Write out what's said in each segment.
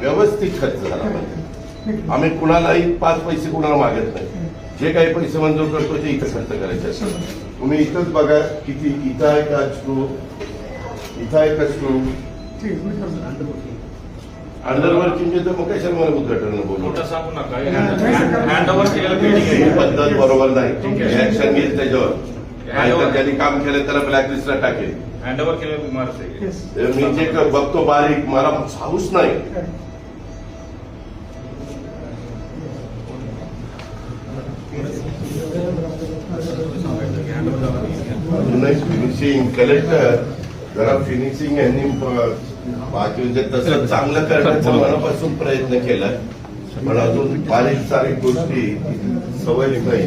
व्यवस्थित खर्च झाला पाहिजे. आम्ही कुणालाही पाच पैसे कुणाला मागत नाही. जे काही पैसे मंजूर करतो ते इथं खर्च करायचे असतात. तुम्ही इथंच बघा किती इथं आहे का स्क्रू इथं आहे का स्क्रू. अंडरवर्किंग तर मग कशाला मला उद्घाटन बोलू? ही पद्धत बरोबर नाही. ऍक्शन घेईल त्याच्यावर. नाहीतर ज्यांनी काम केलं त्याला ब्लॅकलिस्टला टाकेल. Hand over Yes. मी जे क- बघतो बारीक मला हाऊस नाही. अजूनही फिनिशिंग कलेक्टर जरा फिनिशिंग यांनी बाकी म्हणजे तसं चांगलं करण्याचा मनापासून प्रयत्न केलाय पण अजून बारीक सारीक गोष्टी सवय नाही.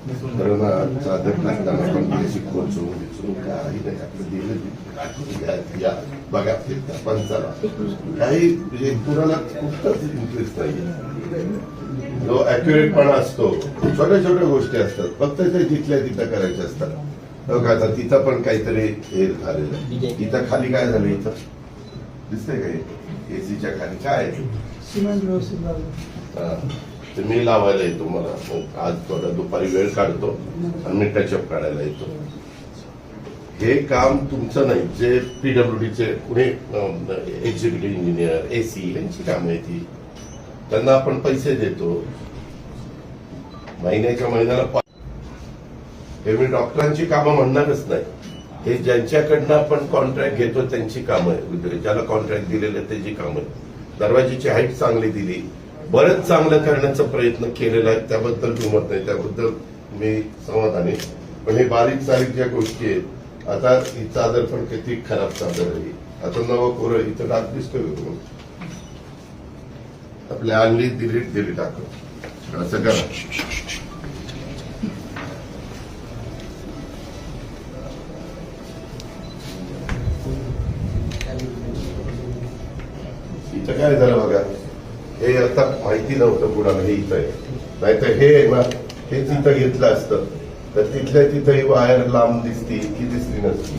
मग चादर टाकताना पण ते शिकवतो विचारून काही नाही आपलं दिलं या- या बघा ते पण चला काही म्हणजे कुणाला कुठलाच इंटरेस्ट नाही जो अॅक्युरेटपणा असतो छोट्या छोट्या गोष्टी असतात फक्त ते तिथल्या तिथं करायच्या असतात बघा आता तिथं पण काहीतरी हे झालेलं इथं खाली काय झालं इथं दिसतंय काय एसीच्या खाली काय आहे? तर मी लावायला येतो मला. आज थोडा दुपारी वेळ काढतो आणि मी टचअप काढायला येतो. हे काम तुमचं नाही जे पीडब्ल्यूडीचे पुणे एक्झिक्युटिव्ह इंजिनियर एसी यांची कामं आहे ती त्यांना आपण पैसे देतो. महिन्याच्या महिन्याला हे मी डॉक्टरांची कामं म्हणणारच नाही. हे ज्यांच्याकडनं आपण कॉन्ट्रॅक्ट घेतो त्यांची कामं आहे ज्याला कॉन्ट्रॅक्ट दिलेलं त्याची कामं आहे दरवाजीची हाईट चांगली दिली. बरंच चांगलं करण्याचा प्रयत्न केलेला आहे. त्याबद्दल दुमत नाही त्याबद्दल मी समाधानी पण हे बारीक सारीक ज्या गोष्टी आहेत आता ही चादर पण किती खराब चादर आहे. आता नवं कोरं इथं डाग दिसतोय आपल्या आणली दिलीट दिली टाकून. असं करा. इथं काय झालं बघा? हे आता माहिती नव्हतं कुणाला हे इथं आहे. नाहीतर हे आहे ना हे तिथं घेतलं असतं. तर तिथल्या तिथं ही वायर लांब दिसती की दिसली नसती.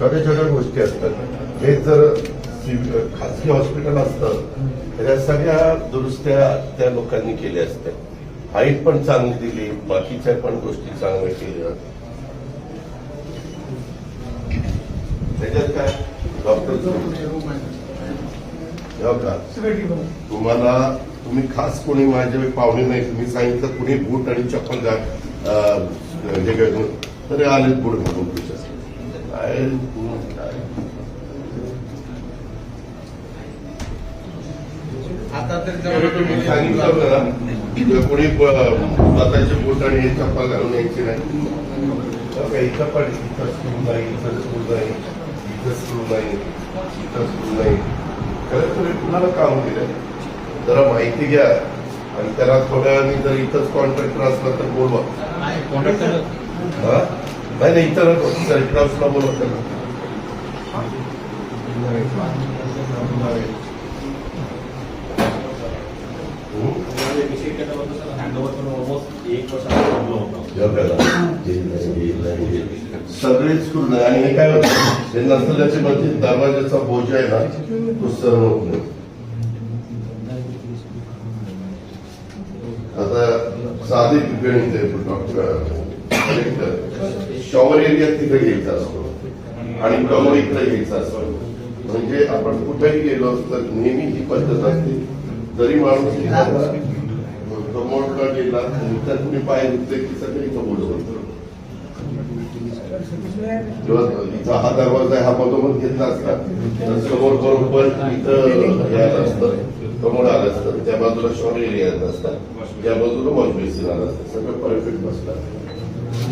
छोट्या छोट्या गोष्टी असतात. हे जर खासगी खाजगी हॉस्पिटल असतं तर या सगळ्या दुरुस्त्या त्या लोकांनी केल्या असत्या. हाईट पण चांगली दिली बाकीच्या पण गोष्टी चांगल्या केल्या. त्याच्यात काय? डॉक्टर तुम्हाला तुम्ही खास कोणी माझे पाहुणे नाही तुम्ही सांगितलं कुणी बूट आणि चप्पल घाल हे घालून. तरी आले बूट घालून तुझ्या सांगितलं होतं कोणी स्वतःचे बूट आणि हे चप्पल घालून यायची नाही. हो? इथं पण इथं स्कूल नाही इथं स्कूल नाही इथं स्कूल नाही इथं स्कूल नाही. खरं तुम्ही कुणाला काम दिलं जरा माहिती घ्या. आणि त्याला थोड्या वेळाने जर इथंच कॉन्ट्रॅक्टर असला तर बोलवा. हा? नाही नाही इथं नको. सर्किट हाऊसला बोलवा त्याला. हँड सगळे स्कूल आणि हे काय होतं? हे नसल्याचे म्हणजे दरवाजाचा बोज आहे ना तो सर्व आता साधी ठिकाणी डॉक्टर शॉवर एरिया तिकडे घ्यायचा असतो. आणि कमर इकडे घ्यायचा असतो. म्हणजे आपण कुठेही गेलो तर नेहमी ही पद्धत असते. जरी माणूस प्रमोटला गेला तर तुम्ही पाय दुखते की सगळे इथं बोलवतो इथं हा दरवाजा हा मधोमध घेतला असता तर समोर बरोबर इथं हे आलं असतं कमोड आलं असतं त्या बाजूला शॉवर एरिया असतात त्या बाजूला वॉश बेसिन आलं असतं सगळं परफेक्ट बसलं.